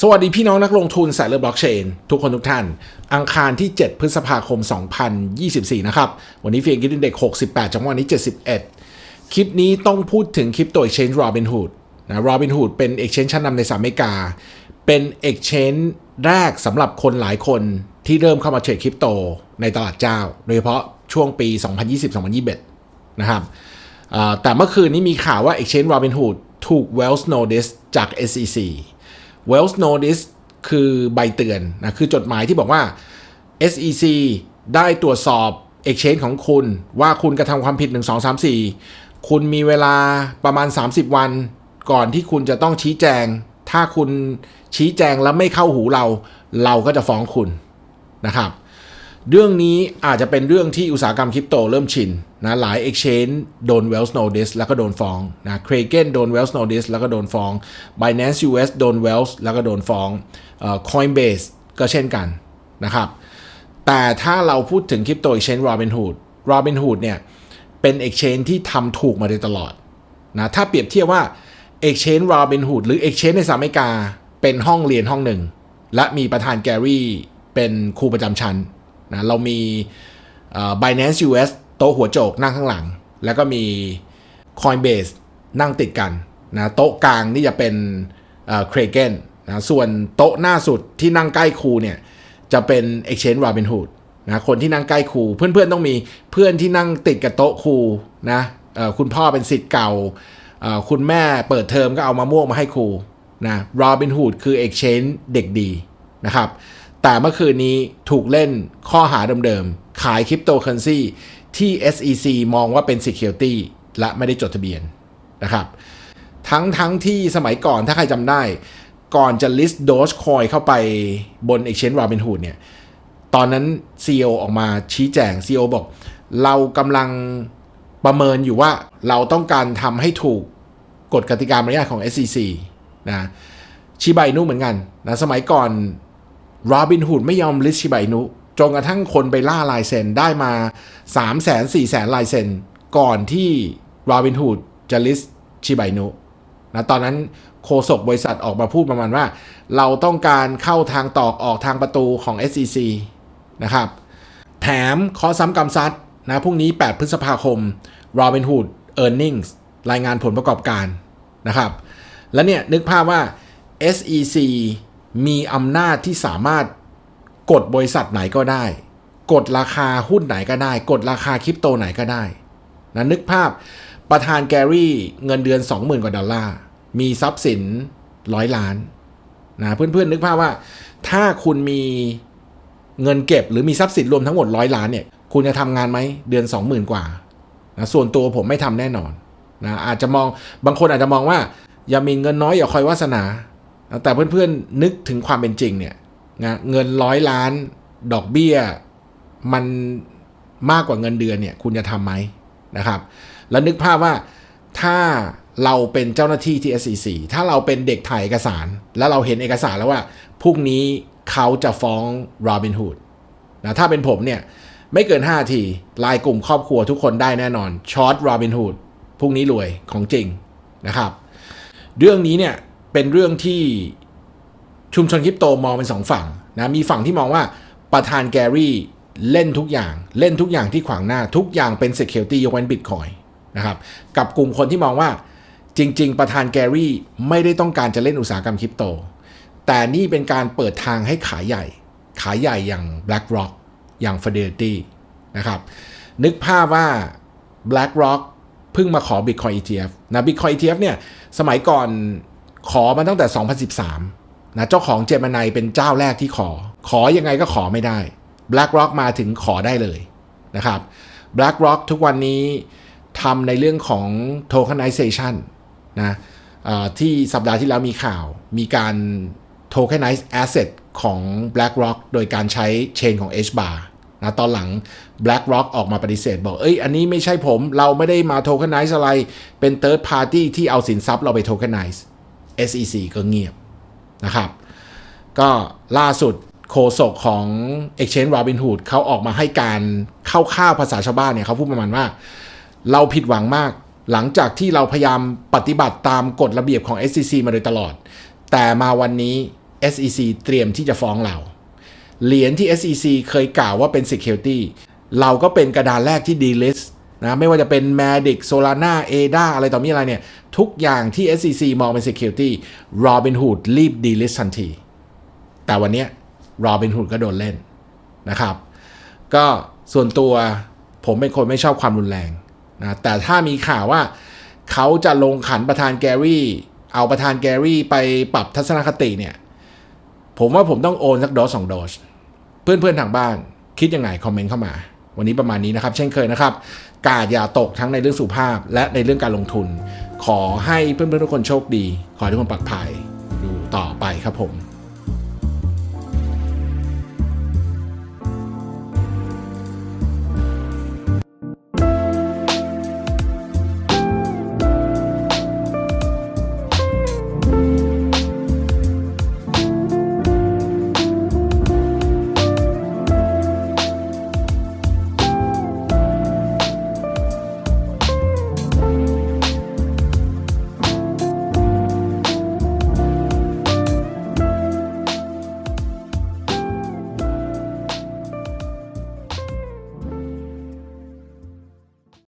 สวัสดีพี่น้องนักลงทุนสายเลือดบล็อกเชนทุกคนทุกท่าน อังคารที่ 7 พฤษภาคม 2024 นะครับ วันนี้เฟียงกินเด็ก 68 จังหวะนี้ 71 คลิปนี้ต้องพูดถึงคริปโต Exchange Robinhood นะ Robinhood เป็น Exchange ชั้นนำในสหรัฐอเมริกา เป็น Exchange แรกสำหรับคนหลายคนที่เริ่มเข้ามาเทรดคริปโตในตลาดเจ้า โดยเฉพาะช่วงปี 2020-2021 นะครับแต่เมื่อคืนนี้มีข่าวว่า Exchange Robinhood ถูก Wells Notice จาก SEC Wells Notice คือใบเตือนนะคือจดหมายที่บอกว่า SEC ได้ตรวจสอบ Exchange ของคุณ ว่าคุณกระทำความผิด 1 2 3 4 คุณมีเวลาประมาณ 30 วัน ก่อนที่คุณจะต้องชี้แจง ถ้าคุณชี้แจงแล้วไม่เข้าหูเรา เราก็จะฟ้องคุณนะครับ เรื่องนี้อาจจะเป็นเรื่องที่อุตสาหกรรมคริปโตเริ่มชินนะหลาย Exchange โดน Wells Notice แล้วก็โดนฟ้องนะ Kraken โดน Wells Notice แล้วก็โดนฟ้อง Binance US โดน Wells แล้วก็โดนฟ้องเอ่อ Coinbase ก็เช่นกันนะครับ แต่ถ้าเราพูดถึงคริปโต Exchange Robinhood Robinhood เนี่ยเป็น Exchange ที่ทำถูกมาโดยตลอดนะถ้าเปรียบเทียบว่า Exchange Robinhood หรือ Exchange ในสหรัฐอเมริกาเป็นห้องเรียนห้องหนึ่ง และมีประธานแกรี่เป็นครูประจำชั้น นะเรามี Binance US โต๊ะหัวโจกนั่งข้างหลัง แล้วก็มี Coinbase นั่งติดกันนะโต๊ะกลางนี่จะเป็นเอ่อ Kraken นะส่วนโต๊ะหน้าสุดที่นั่งใกล้ครูเนี่ยจะเป็น Exchange Robinhood นะคนที่นั่งใกล้ครูเพื่อนๆต้องมีเพื่อนที่นั่งติดกับโต๊ะครูนะคุณพ่อเป็นสิทธิ์เก่า คุณแม่เปิดเทอมก็เอามะม่วงมาให้ครูนะ Robinhood คือ Exchange เด็กดีนะครับ แต่เมื่อคืนนี้ถูกเล่นข้อหาเดิมๆ ขายคริปโตเคอเรนซีที่ SEC มองว่าเป็น Security และไม่ได้จดทะเบียนนะครับ ทั้งทั้งที่สมัยก่อนถ้าใครจำได้ ก่อนจะ list Dogecoin เข้าไปบน Exchange Robinhood เนี่ย ตอนนั้น CEO ออกมาชี้แจง CEO บอก เรากำลังประเมินอยู่ว่าเราต้องการทำให้ถูกกฎกติกามารยาทของ SEC นะชิบาอินุเหมือนกันนะสมัยก่อน โรบินฮูดไม่ยอมลิสชิบาอินุจนกระทั่งคนไปล่าลายเซ็นได้มา3 0 0 0 0 4 0 0 0 0ลายเซ็นก่อนที่โรบินฮูดจะลิสชิบาอินุนะตอนนั้นโฆษกบริษัทออกมาพูดประมาณว่า เราต้องการเข้าทางตอกออกทางประตูของ SEC นะครับ แถมขอซ้ำกำซัดนะพรุ่งนี้ 8 พฤษภาคม Robinhood Earnings รายงานผลประกอบการนะครับ แล้วเนี่ยนึกภาพว่า SEC มีอำนาจที่สามารถกดบริษัทไหนก็ได้ กดราคาหุ้นไหนก็ได้ กดราคาคริปโตไหนก็ได้นะนึกภาพประธานแกรี่เงินเดือน 20,000 กว่าดอลลาร์มีทรัพย์สินร้อยล้านนะเพื่อนๆนึกภาพว่า ถ้าคุณมีเงินเก็บหรือมีทรัพย์สินรวมทั้งหมดร้อยล้านเนี่ยคุณจะทำงานไหมเดือน 20,000 กว่านะส่วนตัวผมไม่ทำแน่นอนนะอาจจะมองบางคนอาจจะมองว่า อย่ามีเงินน้อยอย่าคอยวาสนา แต่เพื่อนๆนึกถึงความเป็นจริงเนี่ยนะเงินร้อยล้านดอกเบี้ย มันมากกว่าเงินเดือนเนี่ย คุณจะทำไหมนะครับ แล้วนึกภาพว่าถ้าเราเป็นเจ้าหน้าที่ที่ SEC ถ้าเราเป็นเด็กถ่ายเอกสาร แล้วเราเห็นเอกสารแล้วว่าพรุ่งนี้เขาจะฟ้อง Robinhood นะถ้าเป็นผมเนี่ย ไม่เกิน 5 ทีลายกลุ่มครอบครัวทุกคนได้แน่นอนช็อต Robinhood พรุ่งนี้รวยของจริงนะครับ เรื่องนี้เนี่ย เป็นเรื่องที่ชุมชนคริปโตมองเป็นสองฝั่งนะมีฝั่งที่มองว่าประธานแกรี่เล่นทุกอย่าง เล่นทุกอย่างที่ขวางหน้าทุกอย่างเป็น Security ยกเว้น Bitcoin นะครับกับกลุ่มคนที่มองว่าจริง ๆ ประธานแกรี่ไม่ได้ต้องการจะเล่นอุตสาหกรรมคริปโต แต่นี่เป็นการเปิดทางให้ขายใหญ่ ขายใหญ่อย่าง BlackRock อย่าง Fidelity นะครับนึกภาพว่า BlackRock เพิ่งมาขอ Bitcoin ETF นะ Bitcoin ETF เนี่ยสมัยก่อน ขอมาตั้งแต่ 2013นะเจ้าของเจม n นเป็นเจ้าแรกที่ขอ ขอยังไงก็ขอไม่ได้ BlackRock มาถึงขอได้เลยนะครับ BlackRock ทุกวันนี้ทำในเรื่องของ tokenization นะที่สัปดาห์ที่แล้วมีข่าว มีการ tokenize asset ของ BlackRock โดยการใช้เชนของ HBAR นะตอนหลัง BlackRock ออกมาปฏิเสธบอก เอ้ย อันนี้ไม่ใช่ผม เราไม่ได้มา tokenize อะไร เป็น third party ที่เอาสินทรัพย์เราไป tokenize SEC ก็เงียบนะครับ ก็ล่าสุดโฆษกของ Exchange Robinhood เขาออกมาให้การเข้าข้าวภาษาชาวบ้านเนี่ยเขาพูดประมาณว่า เราผิดหวังมาก หลังจากที่เราพยายามปฏิบัติตามกฎระเบียบของ SEC มาโดยตลอด แต่มาวันนี้ SEC เตรียมที่จะฟ้องเรา เหรียญที่ SEC เคยกล่าวว่าเป็น Security เราก็เป็นกระดานแรกที่ delist นะไม่ว่าจะเป็น Matic Solana ADA อะไรต่อมีอะไรเนี่ย ทุกอย่างที่ SEC มองเป็น Security Robinhood รีบ delist ทันที แต่วันเนี้ย Robinhood ก็โดนเล่นนะครับ ก็ส่วนตัวผมเป็นคนไม่ชอบความรุนแรงนะแต่ถ้ามีข่าวว่าเขาจะลงขันประธานแกรี่เอาประธานแกรี่ไปปรับทัศนคติเนี่ย ผมว่าผมต้องโอนสักโดสสองโดส เพื่อนๆทางบ้านคิดยังไงคอมเมนต์เข้ามา วันนี้ประมาณนี้นะครับ เช่นเคยนะครับ กาดอย่าตกทั้งในเรื่องสุภาพ และในเรื่องการลงทุน ขอให้เพื่อนๆทุกคนโชคดี ขอให้ทุกคนปลอดภัยดูต่อไปครับผม